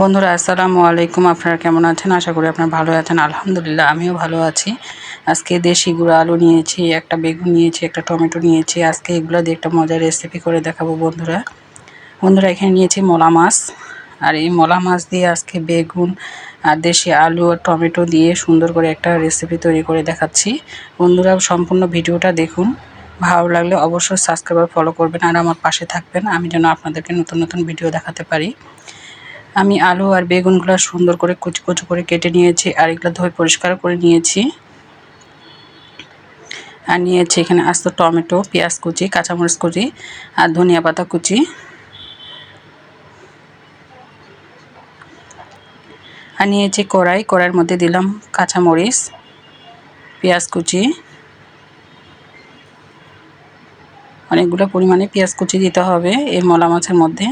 বন্ধুরা, আসসালামু আলাইকুম। আপনারা কেমন আছেন? আশা করি আপনারা ভালো আছেন। আলহামদুলিল্লাহ, আমিও ভালো আছি। আজকে দেশি গুঁড়ো আলু নিয়েছি, একটা বেগুন নিয়েছি, একটা টমেটো নিয়েছি। আজকে এগুলো দিয়ে একটা মজার রেসিপি করে দেখাবো বন্ধুরা। বন্ধুরা, এখানে নিয়েছি মলা মাছ। আর এই মলা মাছ দিয়ে আজকে বেগুন আর দেশি আলু আর টমেটো দিয়ে সুন্দর করে একটা রেসিপি তৈরি করে দেখাচ্ছি। বন্ধুরা, সম্পূর্ণ ভিডিওটা দেখুন। ভালো লাগলে অবশ্যই সাবস্ক্রাইবার ফলো করবেন। আর আমার পাশে থাকবেন। আমি যেন আপনাদেরকে নতুন নতুন ভিডিও দেখাতে পারি। আমি আলু আর বেগুনগুলো সুন্দর করে কুচু কুচু করে কেটে নিয়েছি, আর এগুলো ধুয়ে পরিষ্কার করে নিয়েছি। আর নিয়েছি এখানে আস্ত টমেটো, পেঁয়াজ কুচি, কাঁচামরিচ কুচি আর ধনিয়া পাতা কুচি। আর নিয়েছি কড়াই, কড়াইয়ের মধ্যে দিলাম কাঁচামরিচ, পেঁয়াজ কুচি। অনেকগুলো পরিমাণে পেঁয়াজ কুচি দিতে হবে এই মলা মাছের মধ্যে।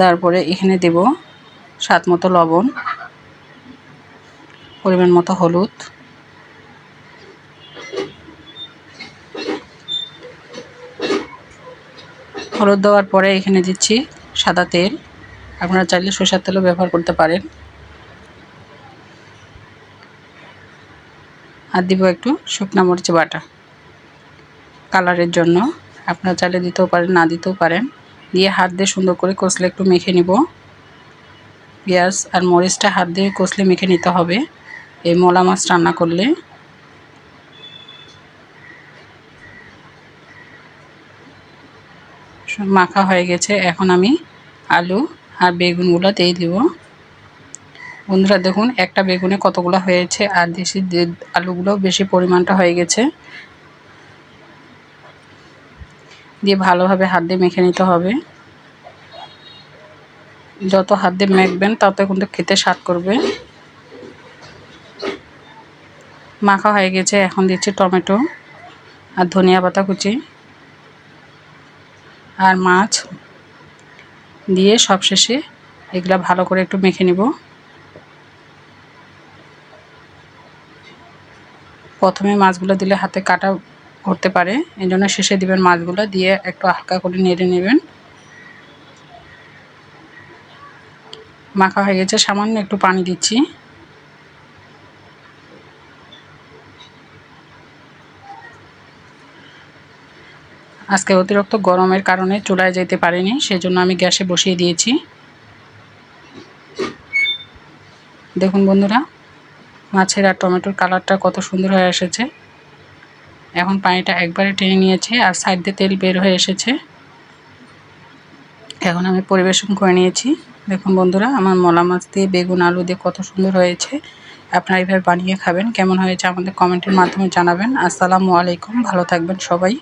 তারপরে এখানে দেব স্বাদ মতো লবণ, পরিমাণ মতো হলুদ। হলুদ দেওয়ার পরে এখানে দিচ্ছি সাদা তেল। আপনারা চাইলে সরষের তেলও ব্যবহার করতে পারেন। আর দিব একটু শুকনা মরিচ বাটা। কালারের জন্য। আপনারা চাইলে দিতেও পারেন, না দিতেও পারেন। দিয়ে হাত দিয়ে সুন্দর করে কষলে একটু মেখে নিব। পেঁয়াজ আর মরিচটা হাত দিয়ে কষলে মেখে নিতে হবে। এই মলা মাছ রান্না করলে। মাখা হয়ে গেছে। এখন আমি আলু আর বেগুনগুলো দিয়ে দিব। বন্ধুরা, দেখুন, একটা বেগুনে কতগুলো হয়েছে? আর দেশি আলুগুলো বেশি পরিমাণটা হয়ে গেছে। দিয়ে ভালোভাবে হাত দিয়ে মেখে নিতে হবে। যত হাত দিয়ে মেখবেন, তত কিন্তু খেতে স্বাদ করবে। মাখা হয়ে গেছে, এখন দিচ্ছি টমেটো আর ধনিয়া পাতা কুচি আর মাছ দিয়ে সবশেষে এগুলা ভালো করে একটু মেখে নিব। প্রথমে মাছগুলো দিলে হাতে কাটা করতে পারে। এই জন্য শেষে দিবেন মাছগুলো, দিয়ে একটু হালকা করে নেড়ে নেবেন। মাখা হয়ে গেছে, সামান্য একটু পানি দিচ্ছি। আজকে অতিরিক্ত গরমের কারণে চুলায় যেতে পারিনি, সেজন্য আমি গ্যাসে বসিয়ে দিয়েছি। দেখুন বন্ধুরা, মাছের আর টমেটোর কালারটা কত সুন্দর হয়ে এসেছে। এখন পানিটা একবারে টেনে নিয়েছে আর সাইড দিয়ে তেল বের হয়ে এসেছে। এখন আমি পরিবেশন করে নিয়েছি। দেখুন বন্ধুরা, আমার মলা মাছ দিয়ে, বেগুন, আলু দিয়ে কত সুন্দর হয়েছে। আপনারা এইভাবে বানিয়ে খাবেন। কেমন হয়েছে আমাদের কমেন্টের মাধ্যমে জানাবেন। আসসালামু আলাইকুম, ভালো থাকবেন সবাই।